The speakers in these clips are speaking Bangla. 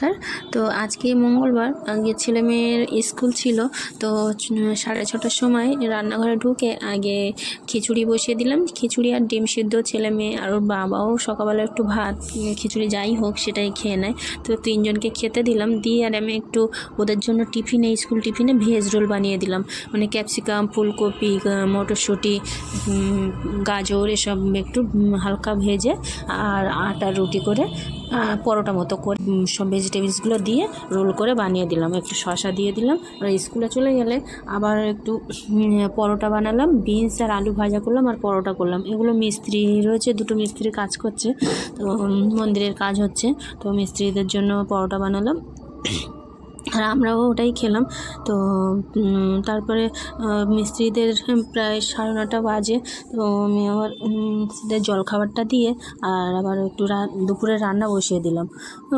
নমস্কার। তো আজকে মঙ্গলবার, আগে ছেলে মেয়ের স্কুল ছিল, তো সাড়ে ছটার সময় রান্নাঘরে ঢুকে আগে খিচুড়ি বসিয়ে দিলাম। খিচুড়ি আর ডিম সিদ্ধ, ছেলে মেয়ে আর ওর বাবাও সকালবেলা একটু ভাত খিচুড়ি যাই হোক সেটাই খেয়ে নেয়। তো তিনজনকে খেতে দিলাম, দিয়ে আর আমি একটু ওদের জন্য টিফিনে, স্কুল টিফিনে ভেজ রোল বানিয়ে দিলাম। মানে ক্যাপসিকাম, ফুলকপি মটরশুঁটি গাজর, এসব একটু হালকা ভেজে আর আটা রুটি করে পরোটা মতো করে সব ভেজিটেবলসগুলো দিয়ে রোল করে বানিয়ে দিলাম। একটু শশা দিয়ে দিলাম। আর স্কুলে চলে গেলে আবার একটু পরোটা বানালাম বিনস আর আলু ভাজা করলাম আর পরোটা করলাম। এগুলো মিস্ত্রি রয়েছে, দুটো মিস্ত্রি কাজ করছে। তো মন্দিরের কাজ হচ্ছে। তো মিস্ত্রিদের জন্য পরোটা বানালাম। আর আমরাও ওটাই খেলাম। তো তারপরে মিস্ত্রিদের প্রায় সাড়ে নটা বাজে। তো আমি উম, ওদের জলখাবারটা দিয়ে আর আবার একটু দুপুরে রান্না বসিয়ে দিলাম।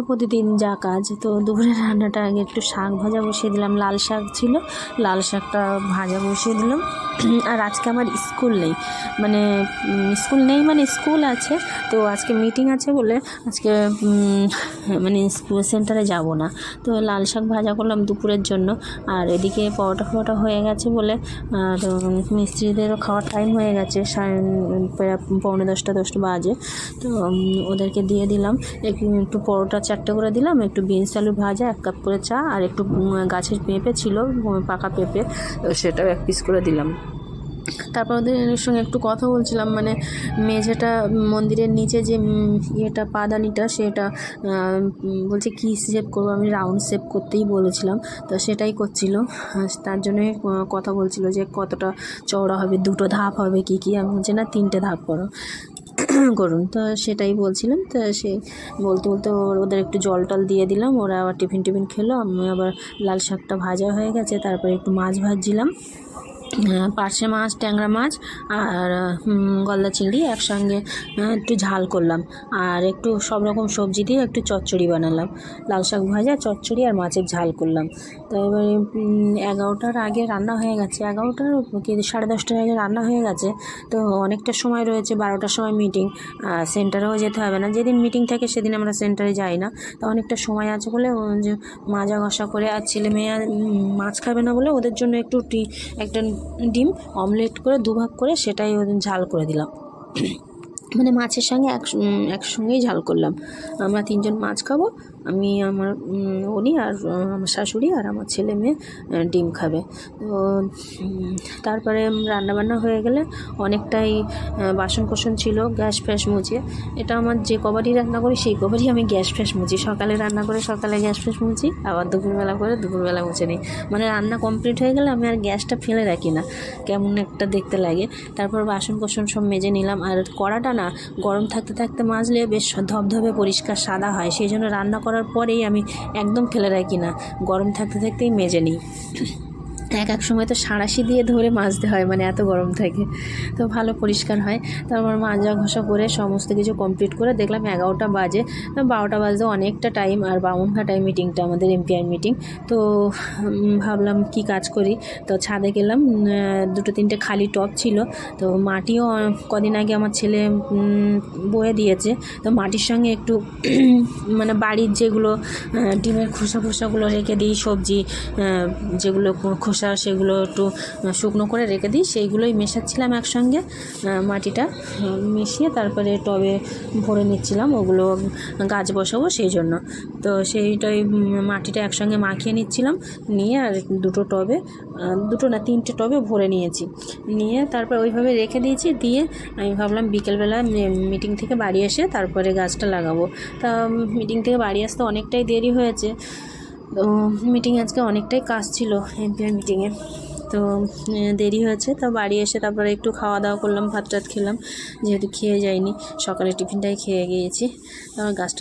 প্রতিদিন যা কাজ তো দুপুরের রান্নাটা আগে একটু শাক ভাজা বসিয়ে দিলাম। লাল শাক ছিল লাল শাকটা ভাজা বসিয়ে দিলাম। আর আজকে আমার স্কুল নেই। মানে স্কুল নেই মানে স্কুল আছে। তো আজকে মিটিং আছে বলে আজকে মানে স্কুল সেন্টারে যাব না। তো লাল শাক ভাজা করলাম দুপুরের জন্য। আর এদিকে পরোটা ফরোটা হয়ে গেছে বলে, আর মিস্ত্রিদেরও খাওয়ার টাইম হয়ে গেছে পৌনে দশটা দশটা বাজে। তো ওদেরকে দিয়ে দিলাম, একটু একটু পরোটা চারটে করে দিলাম, একটু বিনস আলু ভাজা, এক কাপ করে চা, আর একটু গাছের পেঁপে ছিল পাকা পেঁপে, সেটাও এক পিস করে দিলাম। তারপর ওদের সঙ্গে একটু কথা বলছিলাম মানে মেঝেটা মন্দিরের নিচে যে ইয়েটা, পাদানিটা সেটা বলছে কী শেপ করব, আমি রাউন্ড শেপ করতেই বলেছিলাম, তো সেটাই করছিল। তার জন্যই কথা বলছিল যে কতটা চওড়া হবে, দুটো ধাপ হবে, কি কি, আমি বলছি, না, তিনটে ধাপ করো, করুন। তো সেটাই বলছিলাম তো সে বলতে বলতে ওদের একটু জল টল দিয়ে দিলাম, ওরা আবার টিফিন টিফিন খেলো, আমি আবার লাল শাকটা ভাজা হয়ে গেছে, তারপরে একটু মাছ ভাজছিলাম। পার্শে মাছ, ট্যাংরা মাছ আর গলদা চিংড়ি একসঙ্গে একটু ঝাল করলাম। আর একটু সব রকম সবজি দিয়ে একটু চচ্চড়ি বানালাম। লাল শাক ভাজা, চচ্চড়ি আর মাছের ঝাল করলাম। তো এবারে এগারোটার আগে রান্না হয়ে গেছে। এগারোটার কি, সাড়ে দশটার আগে রান্না হয়ে গেছে। তো অনেকটা সময় রয়েছে, বারোটার সময় মিটিং সেন্টারেও যেতে হবে না। যেদিন মিটিং থাকে সেদিন আমরা সেন্টারে যাই না। তো অনেকটা সময় আছে বলে মাজা ঘষা করে আর ছেলে মেয়ে মাছ খাবে না বলে ওদের জন্য একটু একটা ডিম, অমলেট করে দুভাগ করে সেটাই ঝাল করে দিলাম। মানে মাছের সঙ্গে এক একসঙ্গেই ঝাল করলাম। আমরা তিনজন মাছ খাব আমি আমার উনি আর আমার শাশুড়ি আর আমার ছেলে মেয়ে ডিম খাবে। তো তারপরে রান্নাবান্না হয়ে গেলে অনেকটাই বাসন কোসন ছিল, গ্যাস ফ্যাস মুছে। এটা আমার যে কবারই রান্না করি, সেই কবারই আমি গ্যাস ফ্যাস মুছি। সকালে রান্না করে সকালে গ্যাস ফ্যাস মুছি, আবার দুপুরবেলা করে দুপুরবেলা মুছে নিই। মানে রান্না কমপ্লিট হয়ে গেলে আমি আর গ্যাসটা ফেলে রাখি না। কেমন একটা দেখতে লাগে। তারপর বাসন কোসন সব মেজে নিলাম। আর কড়াটা না, গরম থাকতে থাকতে মাজলে বেশ ধবধবে পরিষ্কার সাদা হয়। সেই জন্য রান্না করার পরেই আমি একদম ফেলে রাখি না গরম থাকতে থাকতেই মেজে নিই। এক এক সময় তো সাঁড়াশি দিয়ে ধরে মাজতে হয় মানে এত গরম থাকে। তো ভালো পরিষ্কার হয়। তারপর মাজা ঘষা করে সমস্ত কিছু কমপ্লিট করে দেখলাম এগারোটা বাজে। বারোটা বাজতে অনেকটা টাইম আর বামুনঘাটায় মিটিংটা আমাদের এমপিআই মিটিং তো ভাবলাম কি কাজ করি? তো ছাদে গেলাম দুটো তিনটে খালি টব ছিল। তো মাটিও কদিন আগে আমার ছেলে বয়ে দিয়েছে। তো মাটির সঙ্গে একটু মানে বাড়ির যেগুলো ডিমের খোসা খোসাগুলো রেখে দিই, সবজি যেগুলো খো- খোসা সেগুলো একটু শুকনো করে রেখে দিই। সেইগুলোই মেশাচ্ছিলাম একসঙ্গে মাটিটা মিশিয়ে তারপরে টবে ভরে নিচ্ছিলাম। ওগুলো গাছ বসাবো সেই জন্য। তো সেইটাই মাটিটা একসঙ্গে মাখিয়ে নিচ্ছিলাম। নিয়ে আর দুটো টবে দুটো না, তিনটে টবে ভরে নিয়েছি। নিয়ে তারপর ওইভাবে রেখে দিয়েছি। দিয়ে আমি ভাবলাম বিকেলবেলা মিটিং থেকে বাড়ি এসে তারপরে গাছটা লাগাবো। তা মিটিং থেকে বাড়ি আসতে অনেকটাই দেরি হয়েছে। তো মিটিং আজকে অনেকটাই কাজ ছিল এমপিআর মিটিংয়ে তো দেরি হয়েছে, তো বাড়ি এসে তারপরে একটু খাওয়া দাওয়া করলাম ভাত টাত খেলাম, যেহেতু খেয়ে যাইনি, সকালে টিফিনটাই খেয়ে গিয়েছি। তারপর গাছটা